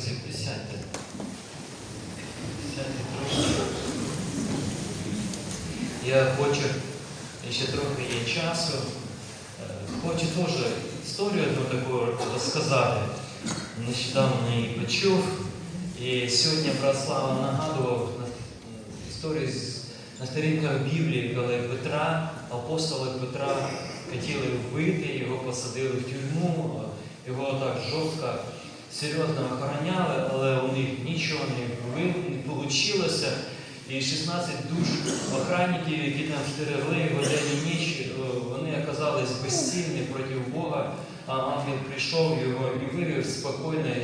друзі, присядьте. Присядьте трошки. Я хочу, ще трохи є часу. Е, Хочу теж історію одну таку розказати. Нещодавно її почув. І сьогодні брат Слава нагадував історію на сторінках Біблії, коли Петра, апостоли Петра хотіли вбити, його посадили в тюрму, його так жорстко, серйозно охороняли, але у них нічого не, ви- вийшло. І 16 душ охранників, які там стерегли його день і ніч, е, вони оказались безцільні проти Бога, а ангел прийшов його і вивів спокійно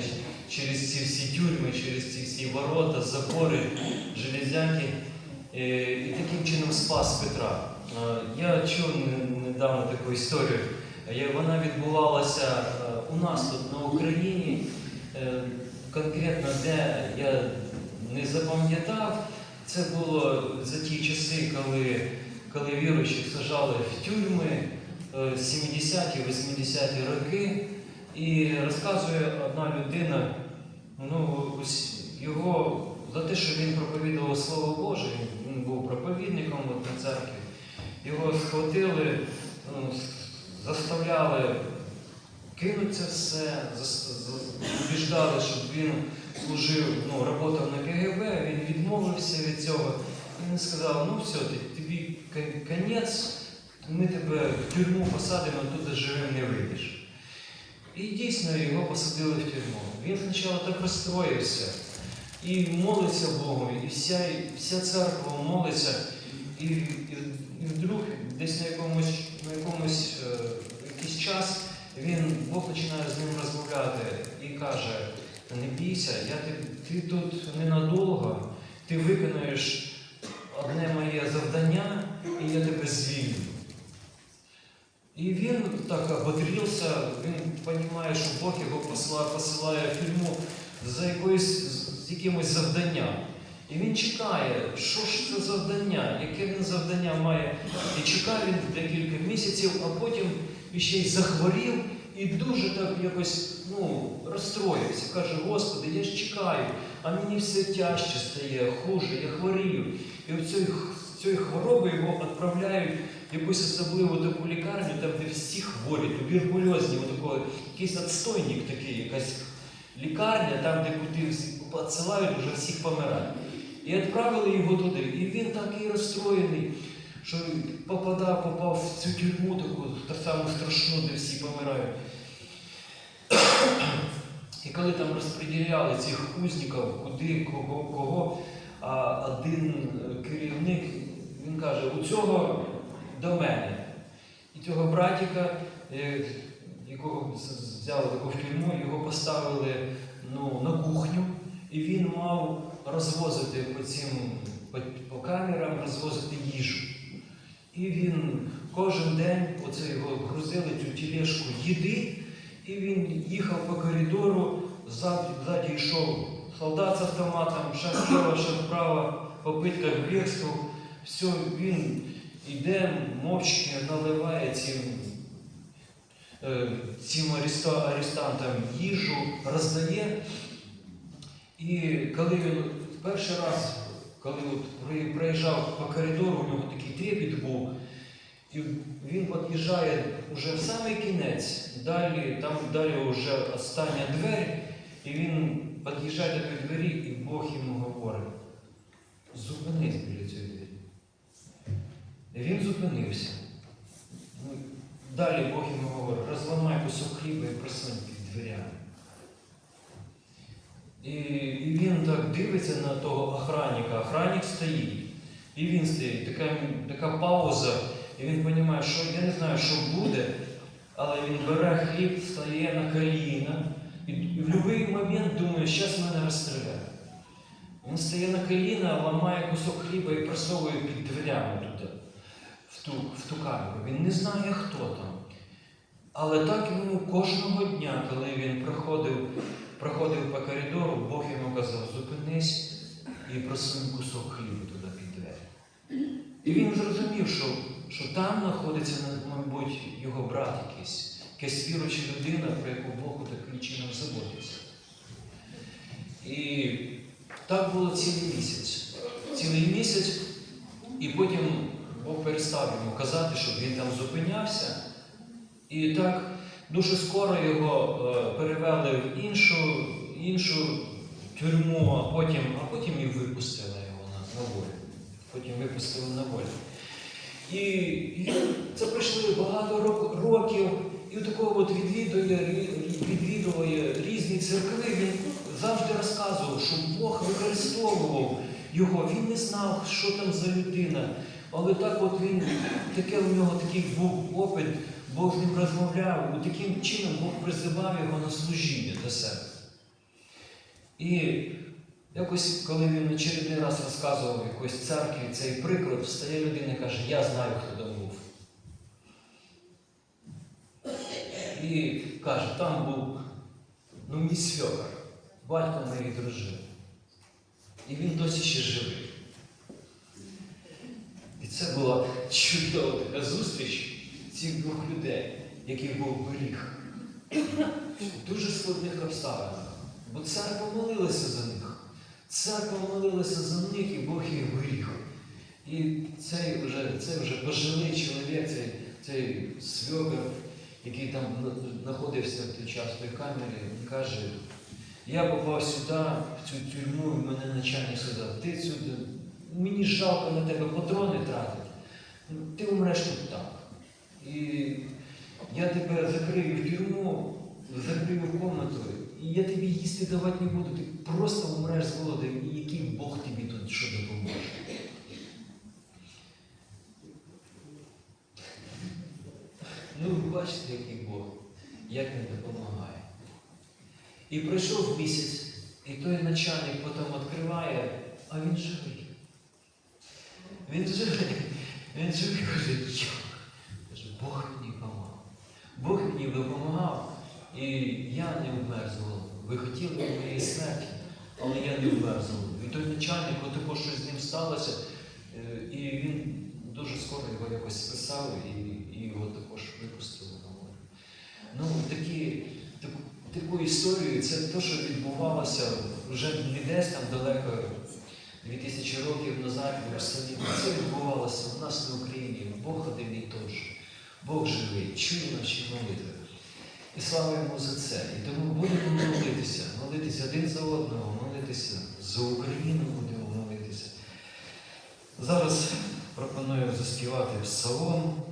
через ці всі тюрми, через ці всі ворота, запори, железяки. Е, І таким чином спас Петра. Е, Я чув недавно таку історію. Вона відбувалася у нас тут на Україні. Е, Конкретно де я не запам'ятав, це було за ті часи, коли, коли віруючих сажали в тюрми е, 70-ті, 80-ті роки. І розказує одна людина, ну, його за те, що він проповідував Слово Боже, він- був проповідником на церкві, його схватили, ну, заставляли кинути це все, убіждали, щоб він служив, ну, працював на КГБ, він відмовився від цього. Він сказав, ну все, тобі конець, ми тебе в тюрму посадимо, тут живим не вийдеш. І дійсно його посадили в тюрму. Він спочатку так розстроївся і молиться Богу, і вся, вся церква молиться. І, і, і вдруг десь на якомусь, на якомусь е, якийсь час він, Бог починає з ним розмовляти і каже, не бійся, я ти, ти тут ненадовго, ти виконуєш одне моє завдання, і я тебе звільню. І він так ободрівся, він розуміє, що Бог його посилає, посилає в тюрму за якоюсь, з якимось завданням. І він чекає, що ж це завдання, яке він завдання має. І чекає він декілька місяців, а потім ще й захворів і дуже так якось ну, розстроївся. Каже, Господи, я ж чекаю, а мені все тяжче стає, хуже, я хворію. І в цієї, цієї хвороби його відправляють якусь особливу таку лікарню, там, де всі хворі, туберкульозні, якийсь відстойник такий, якась лікарня, там, де куди відсилають, вже всіх помирають. І відправили його туди. І він такий розстроєний, що попадав, попав в цю тюрму таку, та саму страшну, де всі помирають. І коли там розподіляли цих узників, куди, кого, кого, а один керівник, він каже, у цього до мене. І цього братіка, е, якого взяли таку в тюрму, його поставили ну, на кухню, і він мав розвозити по цим по камерам, розвозити їжу. І він кожен день оце його грузили цю тілешку їди, і він їхав по коридору, ззаді, йшов солдат з автоматом, шаг вліво, шаг вправо, попитка к бігству. Все, він йде, мовчки наливає цим, е, цим арестантам їжу, роздає. І коли він перший раз, коли от проїжджав по коридору, у нього такий трепет був, і він під'їжджає вже в самий кінець, далі, там далі вже остання двері, і він під'їжджає до двері, і Бог йому говорить, зупинись біля цієї двері. І він зупинився. Ну, Далі Бог йому говорить, розламай кусок хліба і просунь під дверями. І, він так дивиться на того охранника, охранник стоїть. І він стоїть, така, така пауза, і він розуміє, що я не знаю, що буде, але він бере хліб, стає на коліна, і, в будь-який момент думає, зараз мене розстріляють. Він стає на коліна, ламає кусок хліба і просовує під дверями туди, в ту, в ту камеру. Він не знає, хто там. Але так йому кожного дня, коли він проходив, проходив по коридору, Бог йому казав, зупинись і просунь кусок хліба туди під двері. І він зрозумів, що, що там знаходиться, мабуть, його брат якийсь, якась віруюча людина, про яку Бог таким чином заботиться. І так було цілий місяць. Цілий місяць, і потім Бог перестав йому казати, щоб він там зупинявся. І так дуже скоро його е, перевели в іншу, іншу тюрму, а потім, а потім і випустили його на, на волю. Потім випустили на волю. І, це пройшли багато років, і такого от відвідує, відвідує різні церкви. Він завжди розказував, що Бог використовував його. Він не знав, що там за людина. Але так от він, таке у нього такий був опит, Бог з ним розмовляв, і таким чином Бог призивав його на служіння до себе. І якось, коли він очередний раз розказував якоїсь церкві цей приклад, встає людина і каже, я знаю, хто там був. І каже, там був ну, мій свекор, батько моєї дружини. І він досі ще живий. І це була чудова така зустріч цих двох людей, яких був беріг. В дуже складних обставинах. Бо церква молилася за них. Церква молилася за них, і Бог їх беріг. І цей вже, цей вже пожилий чоловік, цей, цей свьогер, який там знаходився в той час в той камері, каже, я попав сюди, в цю тюрму, і мене начальник сказав, ти сюди, мені жалко на тебе патрони тратити. Ти умреш тут так. І я тебе закрию в тюрму, закрию в комнату, і я тобі їсти давати не буду, ти просто умреш з голоду, і який Бог тобі тут що допоможе. Ну, ви бачите, який Бог, як він допомагає. І пройшов місяць, і той начальник потім відкриває, а він живий. Він живий. Він живий каже, Бог мені допомагав. Бог мені допомагав, і я не вмер. Ви хотіли моєї смерті, але я не вмер з. І той начальник, отако щось з ним сталося, е, і він дуже скоро його якось списав і, і його також випустили на волю. Ну, такі, таку, таку історію, це те, що відбувалося вже не десь там далеко, 2000 років назад в Єрусалимі. Це відбувалося у нас на Україні. Бог один і той же. Бог живий, чує наші молитви. І слава йому за це. І тому будемо молитися, молитися один за одного, молитися за Україну будемо молитися. Зараз пропоную заспівати псалом